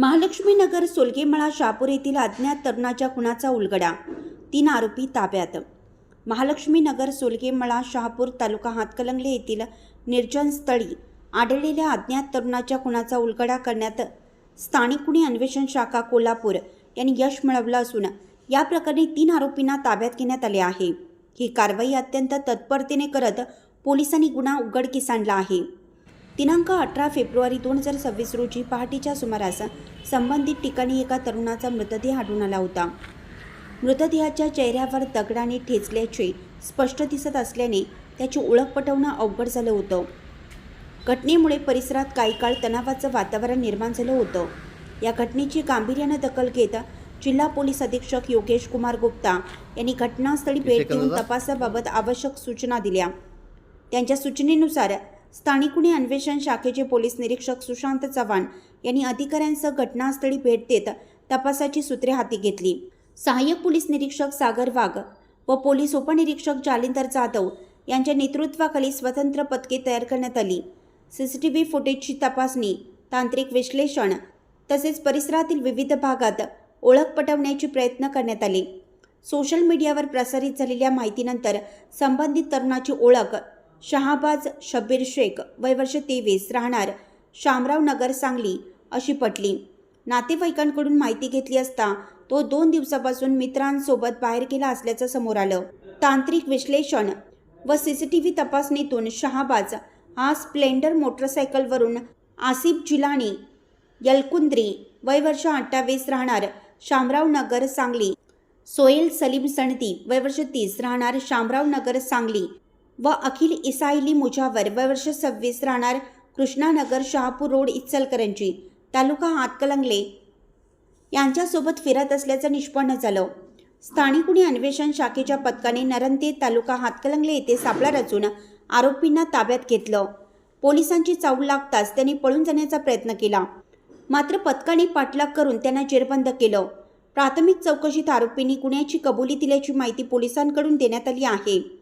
महालक्ष्मीनगर सोलगेमळा शापूर येथील अज्ञात तरुणाच्या खुनाचा उलगडा. तीन आरोपी ताब्यात. महालक्ष्मीनगर सोलगेमळा शहापूर तालुका हातकलंगले येथील निर्जनस्थळी आढळलेल्या अज्ञात तरुणाच्या खुनाचा उलगडा करण्यात स्थानिक गुन्हे अन्वेषण शाखा कोल्हापूर यांनी यश मिळवलं असून या प्रकरणी तीन आरोपींना ताब्यात घेण्यात आले आहे. ही कारवाई अत्यंत तत्परतेने करत पोलिसांनी गुन्हा उघडकीस आणला आहे. दिनांक अठरा फेब्रुवारी दोन हजार सव्वीस रोजी पहाटेच्या सुमारास संबंधित ठिकाणी एका तरुणाचा मृतदेह आढळून आला होता. मृतदेहाच्या चेहऱ्यावर दगडाने ठेचल्याचे स्पष्ट दिसत असल्याने त्याची ओळख पटवणं अवघड झालं होतं. घटनेमुळे परिसरात काही काळ तणावाचं वातावरण निर्माण झालं होतं. या घटनेची गांभीर्यानं दखल घेत जिल्हा पोलीस अधीक्षक योगेश कुमार गुप्ता यांनी घटनास्थळी भेट देऊन तपासाबाबत आवश्यक सूचना दिल्या. त्यांच्या सूचनेनुसार स्थानिक गुन्हे अन्वेषण शाखेचे पोलीस निरीक्षक सुशांत चव्हाण यांनी अधिकाऱ्यांसह घटनास्थळी भेट देत तपासाची सूत्रे हाती घेतली. सहाय्यक पोलीस निरीक्षक सागर वाघ व पोलीस उपनिरीक्षक जालिंदर जाधव यांच्या नेतृत्वाखाली स्वतंत्र पथके तयार करण्यात आली. सीसीटीव्ही फुटेजची तपासणी तांत्रिक विश्लेषण तसेच परिसरातील विविध भागात ओळख पटवण्याचे प्रयत्न करण्यात आले. सोशल मीडियावर प्रसारित झालेल्या माहितीनंतर संबंधित तरुणाची ओळख शहाबाज शब्बीर शेख वय वर्ष तेवीस राहणार शामराव नगर सांगली अशी पटली. नातेवाईकांकडून माहिती घेतली असता तो दोन दिवसापासून मित्रांसोबत बाहेर गेला असल्याचं समोर आलं. तांत्रिक विश्लेषण व सीसीटीव्ही तपासणीतून शहाबाज हा स्प्लेंडर मोटरसायकलवरून आसिफ जिलानी यलकुंद्री वय वर्ष अठ्ठावीस राहणार शामराव नगर सांगली. सोहेल सलीम सणती वय वर्ष तीस राहणार शामराव नगर सांगली. व अखिल इसाईली मुजावर वय वर्ष सव्वीस राहणार कृष्णानगर शहापूर रोड इचलकरंजी तालुका हातकलंगले. यांच्यासोबत फिरत असल्याचं निष्पन्न झालं. स्थानिक गुन्हे अन्वेषण शाखेच्या पथकाने नरंते तालुका हातकलंगले येथे सापळा रचून आरोपींना ताब्यात घेतलं. पोलिसांची चावल लागताच त्यांनी पळून जाण्याचा प्रयत्न केला. मात्र पथकाने पाठलाग करून त्यांना जेरबंद केलं. प्राथमिक चौकशीत आरोपींनी गुन्ह्याची कबुली दिल्याची माहिती पोलिसांकडून देण्यात आली आहे.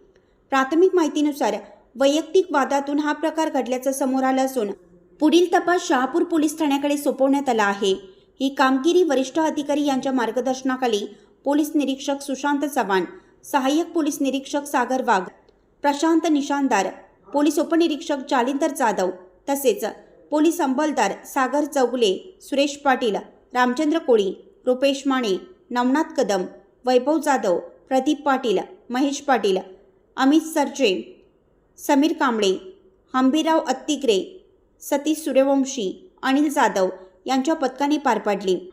प्राथमिक माहितीनुसार वैयक्तिक वादातून हा प्रकार घडल्याचं समोर आलं असून पुढील तपास शहापूर पोलीस ठाण्याकडे सोपवण्यात आला आहे. ही कामगिरी वरिष्ठ अधिकारी यांच्या मार्गदर्शनाखाली पोलीस निरीक्षक सुशांत चव्हाण सहाय्यक पोलीस निरीक्षक सागर वाघ प्रशांत निशानदार पोलीस उपनिरीक्षक जालिंदर जाधव तसेच पोलीस अंबलदार सागर चौगुले सुरेश पाटील रामचंद्र कोळी रुपेश माने नवनाथ कदम वैभव जाधव प्रदीप पाटील महेश पाटील अमित सरजे समीर कांबळे हंबीराव अत्तिग्रे सतीश सूर्यवंशी अनिल जाधव यांच्या पथकाने पार पाडली.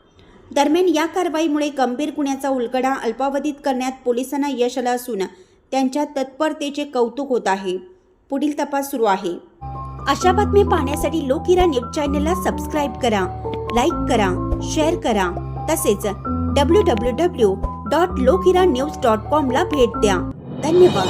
दरम्यान या कारवाईमुळे गंभीर गुन्ह्याचा उलगडा अल्पावधीत करण्यात पोलिसांना यश आलं असून त्यांच्या तत्परतेचे कौतुक होत आहे. पुढील तपास सुरू आहे. अशा बातम्या पाहण्यासाठी लोकहिरा न्यूज चॅनलला सबस्क्राईब करा लाईक करा शेअर करा. तसेच W W W dot Lokhira news dot कॉमला भेट द्या. धन्यवाद.